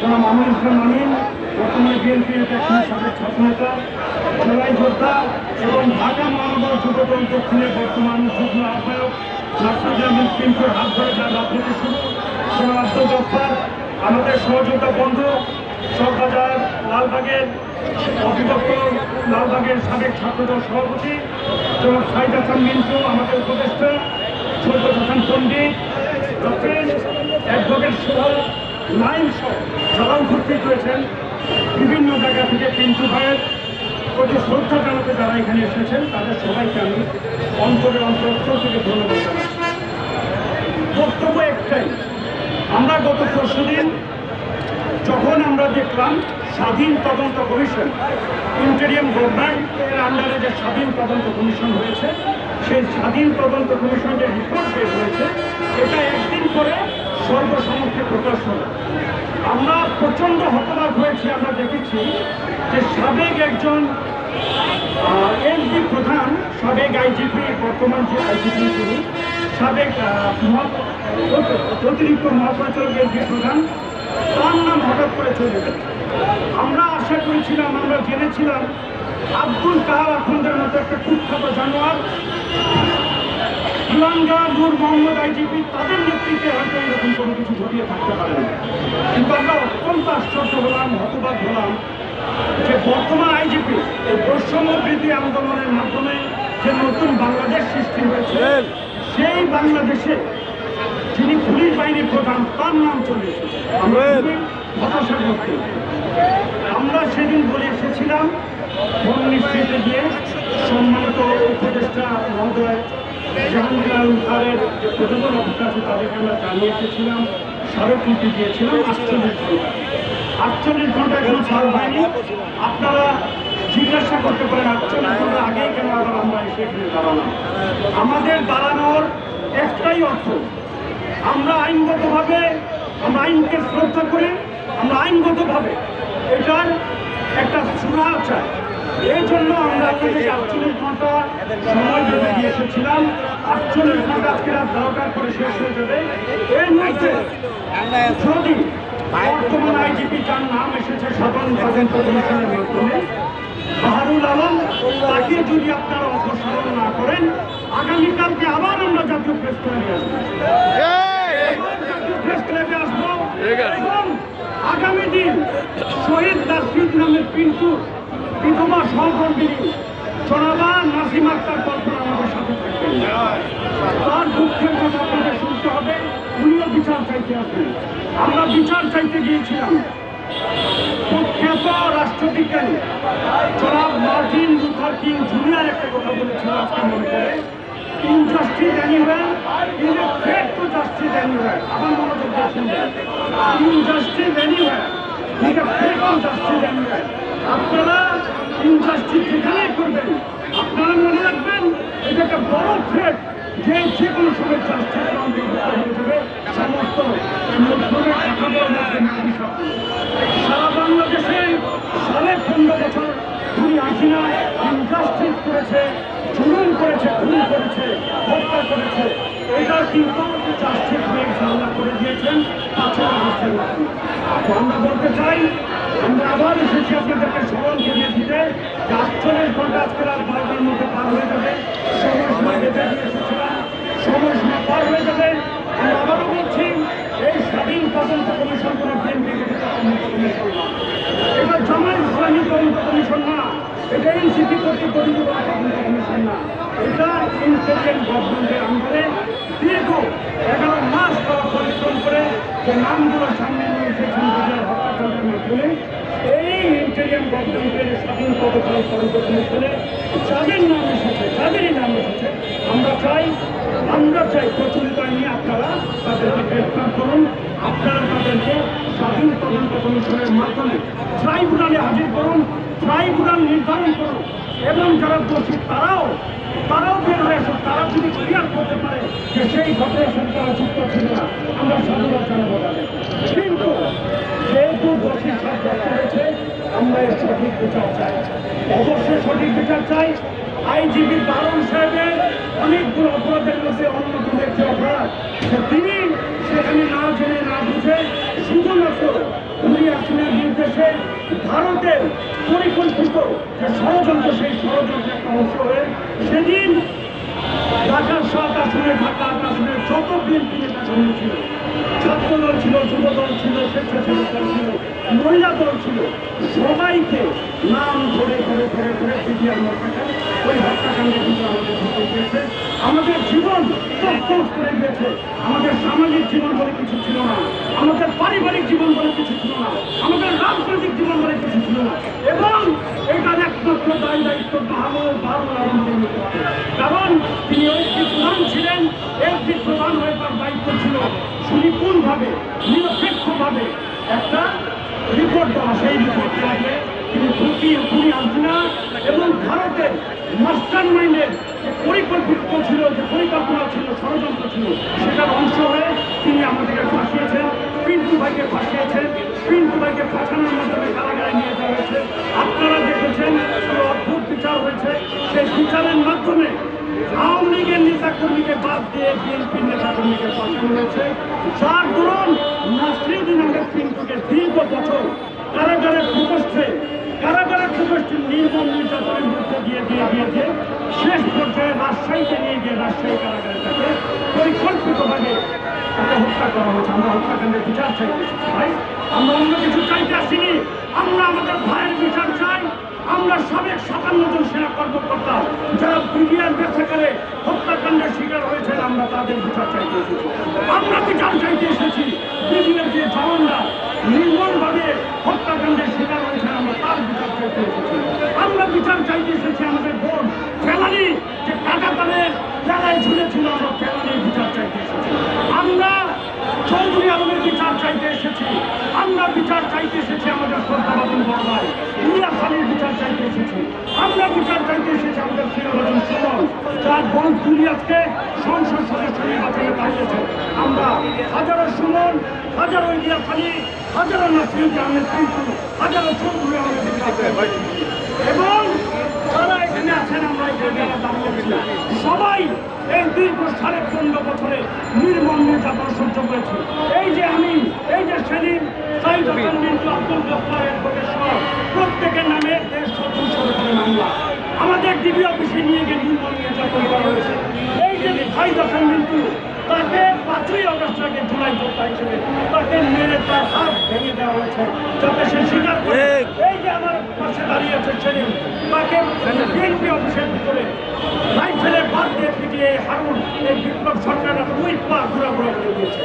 জনাব আমির ইসলাম আমিন বর্তমানে বিএনপির সাবেক ছাত্রনেতা জেলাই যোদ্ধা এবং ঢাকা মহানগর যুবদল দক্ষিণের বর্তমান যুগ্ম আহ্বায়ক আহমেদ পিন্টুর হাত ধরে যার রাজনীতি শুরু। জনাব আব্দুল গফার আমাদের সহযোগিতা বন্ধু চকবাজার লালবাগের অবিভক্ত লালবাগের সাবেক ছাত্রদল সভাপতি, জনাব সাইদ হাসান মিন্টু, আমাদের উপদেষ্টা, সৈকত হাসান পণ্ডিত অ্যাডভোকেট সহ লাইন সহ যারা উপস্থিত হয়েছেন বিভিন্ন জায়গা থেকে পিন্টু ভাইয়ের। প্রতি শ্রদ্ধা জানাতে যারা এখানে এসেছেন, তাদের সবাইকে আমি অন্তরে অন্তরস্থল থেকে ধন্যবাদ জানাচ্ছি। বক্তব্য একটাই, আমরা গত পরশু দিন যখন আমরা দেখলাম স্বাধীন তদন্ত কমিশন, ইন্টেরিয়াম গভর্নমেন্টের আন্ডারে যে স্বাধীন তদন্ত কমিশন হয়েছে, সেই স্বাধীন তদন্ত কমিশন যে রিপোর্ট বের হয়েছে। এটা একদিন করে সর্বসম্মুখে প্রকাশ হলো আমরা প্রচণ্ড হতবাক হয়েছি, আমরা দেখেছি যে সাবেক একজন এমপি প্রধান, সাবেক আইজিপি, বর্তমান যে আইজিপি তিনি, সাবেক অতিরিক্ত মহাপরিচালক এমপি প্রধান, তার নাম হঠাৎ করে চলে গেল। আমরা আশা করেছিলাম, আমরা জেনেছিলাম, আব্দুল কাহার আখন্দের মতো একটা কুখ্যাত জানোয়ার ইলাঙ্গা নূর মোহাম্মদ আইজিপি তাদের নেতৃত্বে হয়তো এরকম কোনো কিছু ঘটিয়ে থাকতে পারে না। কিন্তু আমরা অত্যন্ত আশ্চর্য হলাম হতবাক হলাম যে বর্তমান আইজিপি এই বৈষম্য বৃদ্ধি আন্দোলনের মাধ্যমে যে নতুন বাংলাদেশ সৃষ্টি হয়েছে সেই বাংলাদেশে যিনি পুলিশ বাহিনীর প্রধান তার নাম চলে আমরা খুবই হতাশাগ্রস্ত। আমরা সেদিন বলে এসেছিলাম ফোন নিশ্চিতে গিয়ে সম্মানিত উপদেষ্টা মহোদয় তাদেরকে আমরা আটচল্লিশ ঘণ্টা। আটচল্লিশ ঘণ্টা আপনারা জিজ্ঞাসা করতে আটচল্লিশ ঘণ্টা আগেই আমরা আমাদের দাঁড়ানোর একটাই অর্থ, আমরা আইনগতভাবে, আমরা আইনকে শ্রদ্ধা করি, আমরা আইনগতভাবে আটচল্লিশ ঘণ্টা সময় এসেছিলাম। আটচল্লিশ ঘণ্টা আজকে রাত দরকার করে শেষ হয়ে যাবে। এর মধ্যে যদি বর্তমান আইজিপি নাম এসেছে সাধারণ তদন্ত কমিশনের মাধ্যমে বাহারুল আলম, তাকে যদি আপনারা অপসারণ না করেন, আগামীকালকে আবার আমরা জাতীয় প্রেস ক্লাবে আসব। জাতীয় প্রেস ক্লাবে আসব। এবং আগামী দিন শহীদ নাসিদ নামের পিন্টু বিধবা সহকর্মী জনাবা নাসিম আক্তার কল্পনা আমাদের সাথে তার দুঃখের কথা আপনাদের শুনতে হবে, উনিও বিচার চাইতে আসবেন। আমরা বিচার চাইতে গিয়েছিলাম। প্রখ্যাত রাষ্ট্রবিজ্ঞানী জনাব মার্টিন লুথার কিং জুনিয়র একটা কথা বলেছিল আজকে মনে করে। Injustice anywhere is a to justice anywhere আবার মনোযোগ দিয়ে শুনবেন। Injustice anywhere is a to justice anywhere আপনারা ইনজাস্টিস যেখানেই করবেন। আপনারা মনে রাখবেন, এটা একটা বড় থ্রেট যে যে কোনো সময় জাস্টিস হয়ে যাবে। সমস্ত সারা বাংলাদেশে সাড়ে পনেরো বছর ইনজাস্টিস করেছে জুলুম করেছে খুন করেছে, হত্যা করেছে। এটা কিন্তু হয়ে সামনা করে দিয়েছেন। তো আমরা বলতে চাই, আমরা আবার এসেছি আপনাদেরকে স্মরণ করিয়ে দিতে। যে আটচল্লিশ ঘণ্টা আজকে রাত বারোটার মধ্যে পার হয়ে যাবে। সময় সময় এসেছিলাম সময় সময় পার হয়ে যাবে। আমরা আবারও বলছি, এই স্বাধীন তদন্ত কমিশন কোনো বিএনপি না এটা ইসলামী তদন্ত কমিশন এটা এনসিপি কোনো কমিশন না এটা ইন্টেলিজেন্ট গভর্নমেন্টের আন্ডারে দীর্ঘ এগারো মাস তারা পরিশ্রম করে যে নামগুলো সামনে নিয়ে এসেছেন বিচার হত্যাকাণ্ডের মাধ্যমে এই ইন্টেলিজেন্ট গভর্নমেন্টের স্বাধীন তদন্ত কমিশনে যাদের নাম এসেছে, যাদেরই নাম এসেছে, আমরা চাই আমরা চাই প্রচলিত আইনে আপনারা তাদেরকে গ্রেফতার করুন, আপনারা তাদেরকে স্বাধীন তদন্ত কমিশনের মাধ্যমে ট্রাইব্যুনালে হাজির করুন ট্রাইব্যুনাল নির্ধারণ করুন এবং যারা দোষী, তারাও তারাও বের হয়ে আসুন তারা যদি ক্লিয়ার করতে পারে যে সেই ঘটনার সাথে তারা যুক্ত ছিল না, আমরা স্বাধীনতা জানাব কিন্তু যেহেতু দোষী সাব্যস্ত হয়েছে আমরা এর সঠিক বিচার চাই। অবশ্যই সঠিক বিচার চাই। আইজিবি দারুণ সাহেবের অনেকগুলো অপরাধের মধ্যে অন্যতম একটি অপরাধ। তিনি সেখানে না জেনে না বুঝে শুধুমাত্র ভারতের পরিকল্পিত যে ষড়যন্ত্র, সেই ষড়যন্ত্রের একটা অংশ হয়ে সেদিন ঢাকার সাত আসনে, ঢাকা আট আসনে যত বিএনপি নেতা কর্মী ছিল ছাত্রদল ছিল, যুবদল ছিল স্বেচ্ছাসেবক দল ছিল মহিলা দল ছিল, সবাইকে নাম ধরে ধরে ধরে ধরে পিটিআর মাথাটা ওই হত্যাকাণ্ডে কিন্তু আমাদের ঢুকে গিয়েছে। আমাদের জীবন তফতফ করে গিয়েছে। আমাদের সামাজিক জীবন বলে কিছু ছিল না। আমাদের পারিবারিক জীবন বলে কিছু ছিল না। আমাদের বলে কিছু ছিল না এবং এটার একমাত্র দায় দায়িত্ব মাহমুদ বারুল আলমকে কারণ তিনি ঐক্যিক প্রধান ছিলেন ঐক্যিক প্রধান হয়ে তার দায়িত্ব ছিল সুনিপুণভাবে, নিরপেক্ষভাবে একটা রিপোর্ট দেওয়া। সেই রিপোর্ট দেওয়াকে তিনি ঢুকিয়ে খুনি হাসিনা এবং ভারতের মাস্টার মাইন্ডের যে পরিকল্পিত ছিল, যে পরিকল্পনা ছিল, ষড়যন্ত্র ছিল, সেটার অংশ হয়ে তিনি আমাদেরকে ফাঁসিয়েছেন, পিন্টু ভাইকে ফাঁসিয়েছেন। পিন্টু পাঠানোর মাধ্যমে কারাগারে নিয়ে যাওয়া হয়েছে। আপনারা দেখেছেন অদ্ভুত বিচার হয়েছে। সেই বিচারের মাধ্যমে আওয়ামী লীগের নেতা কর্মীকে বাদ দিয়ে বিএনপির নেতা কর্মীকে পাঠানো হয়েছে। যার দরুন নাসিরুদ্দিন আহমেদ পিন্টুকে দীর্ঘ বছর কারাগারে প্রকোষ্ঠে কারাগারে প্রকোষ্ঠে নির্মম নির্যাতনের মধ্যে দিয়ে দিয়ে দিয়েছে। শেষ পর্যায়ে রাজশাহীতে নিয়ে গিয়ে রাজশাহী কারাগারে তাকে পরিকল্পিতভাবে তাকে হত্যা করা হয়েছে। আমরা হত্যাকাণ্ডের বিচার চাই। ভাই, আমরা অন্য কিছু চাইতে আসিনি। আমরা আমাদের ভাইয়ের বিচার চাই। আমরা সাবেক সাতান্ন জন সেনা কর্মকর্তা যারা বিডিআর বেসাকারে হত্যাকাণ্ডের শিকার হয়েছেন, আমরা তাদের বিচার চাইতে এসেছি আমরা বিচার চাইতে এসেছি। বিডিআর যে জওয়ানরা নির্মমভাবে হত্যাকাণ্ডের শিকার হয়েছেন আমরা তার বিচার আমরা বিচার চাইতে এসেছি আমাদের বোন ফেলানি, যে কাটাতারের জায়গায় ঝুলেছিল, আমরা ফেলানির বিচার চাইতে এসেছি। আমরা চৌধুরী আলমের বিচার চাইতে এসেছি। আমরা বিচার চাইতে এসেছি আমাদের শ্রদ্ধাবাদন বড় ভাই ইলিয়াস আলীর বিচার চাইতে এসেছি। আমরা বিচার চাইতে এসেছি আমাদের শ্রীরঞ্জন সুমন, যার বোন ইলিয়াসকে সংসদ সদস্য নির্বাচনে দাঁড়িয়েছে। আমরা হাজারো সুমন, হাজারো ইলিয়াস আলী হাজারো নাসির আহমেদ কিন্তু হাজারো চৌধুরী এসেছি। এবং যারা এখানে আছেন আমরা সবাই এই দীর্ঘ সাড়ে পনেরো বছরে নির্মম নির্যাতন সহ্য করেছি এই যে আমি, এই যে সেলিম সাইদ আব্দুল এর প্রত্যেকের নামে দুশো করে মামলা আমাদের ডিবি অফিসে নিয়ে গিয়ে নির্মম নির্যাতন করা হয়েছে এই যে সাইদ মিন্টু তাকে পাঁচই অগস্ট আগে জুলাই যোদ্ধা হিসেবে তাকে মেরে তার ভেঙে দেওয়া হয়েছে। যাতে সে স্বীকার করে এই যে আমার পাশে দাঁড়িয়ে আছে সেদিন তাকে বিএনপি অফিসের ভিতরে রাইফেলে বাদ দিয়ে পিটিয়ে হারুন এই বিপ্লব সরকাররা দুই পা ঘোরাঘোরা করে দিয়েছে।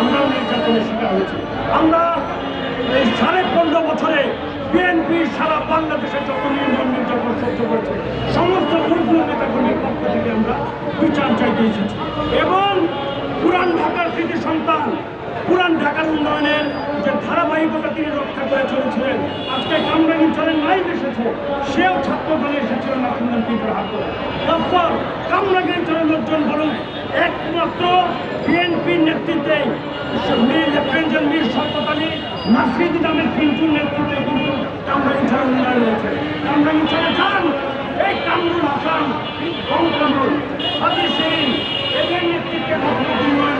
আমরাও নির্যাতনের শিকার হয়েছি। আমরা এই সাড়ে পনেরো বছরে বিএনপি সারা বাংলাদেশে যত নির্মম নির্যাতন সহ্য করেছে সমস্ত দুর্বল নেতাকর্মীর পক্ষ থেকে আমরা বিচার চাইতে এসেছি। এবং পুরান ঢাকার কৃতি সন্তান পুরান ঢাকার উন্নয়নের যে ধারাবাহিকতা তিনি রক্ষা করে চলেছিলেন, আজকে কামরাঙ্গি চলের লাইভ এসেছে, সেও ছাত্র দলে এসেছিল নাথুন্দন পিঠের হাত তারপর কামরাঙ্গি চলের লোকজন বলুন, একমাত্র বিএনপির নেতৃত্বে মীর মীর শওকত আলী নাসিরুদ্দিন আহমেদ পিন্টুর নেতৃত্বে কিন্তু কামরাঙ্গি উন্নয়ন হয়েছে। কামরাঙ্গি যান, এই কামরুল হাসান কমকামরুল হাজির সেলিম, এদের নেতৃত্বে উন্নয়ন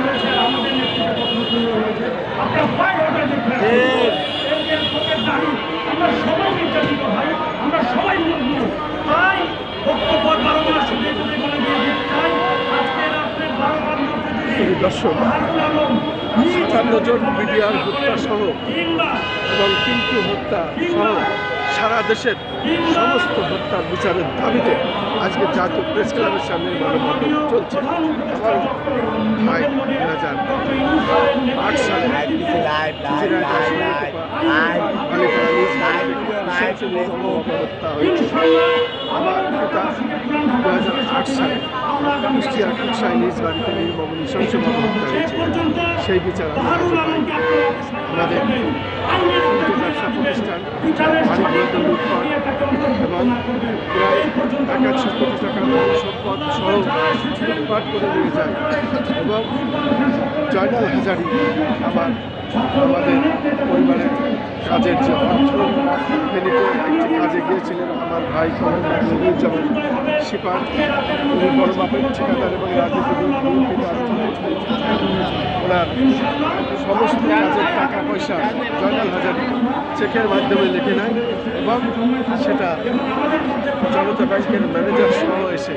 দর্শক, সাতান্ন জন বিডিআর হত্যা সহ এবং পিন্টু হত্যা সহ সারা দেশের সমস্ত হত্যার বিচারের দাবিতে আজকে জাতীয় প্রেস ক্লাবের সামনে মানববন্ধন চলছে। আমার ভাই দুই হাজার আট সালে। হত্যা হয়েছে। আমার পিতা দু হাজার আট সালে কুষ্টিয়ার কুকসায় নিজ বাড়িতে নির্মম নৃশংসভাবে হত্যা হয়েছে। সেই বিচার। আমাদের ব্যবসা প্রতিষ্ঠান এবং প্রায় একাশি কোটি টাকার সম্পদ সহ লুটপাট করে নিয়ে যায়। এবং জয়নাল হাজারি আমার আমাদের পরিবারের কাজের যে অর্থ ফেনীতে একটি কাজে গিয়েছিলেন, আমার ভাই কমরেড নজরুজ্জামান শিপার উনি বড় মাপের ঠিকাদার এবং রাজনীতিবিদ ওনার সমস্ত কাজের টাকা পয়সা জয়নাল হাজারি চেকের মাধ্যমে লিখে নেন এবং সেটা জনতা ব্যাংকের ম্যানেজার সহ এসে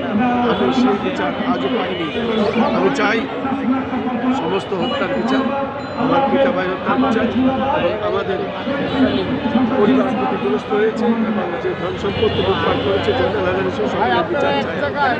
আমি সেই বিচার আজও পাইনি। আমি চাই সমস্ত হত্যার বিচার, আমার পিতা ভাই হত্যার বিচার এবং আমাদের পরিবার ক্ষতিগ্রস্ত হয়েছে এবং যে ধন সম্পত্তি লুটপাট করেছে জয়নাল হাজারি বিচার চাই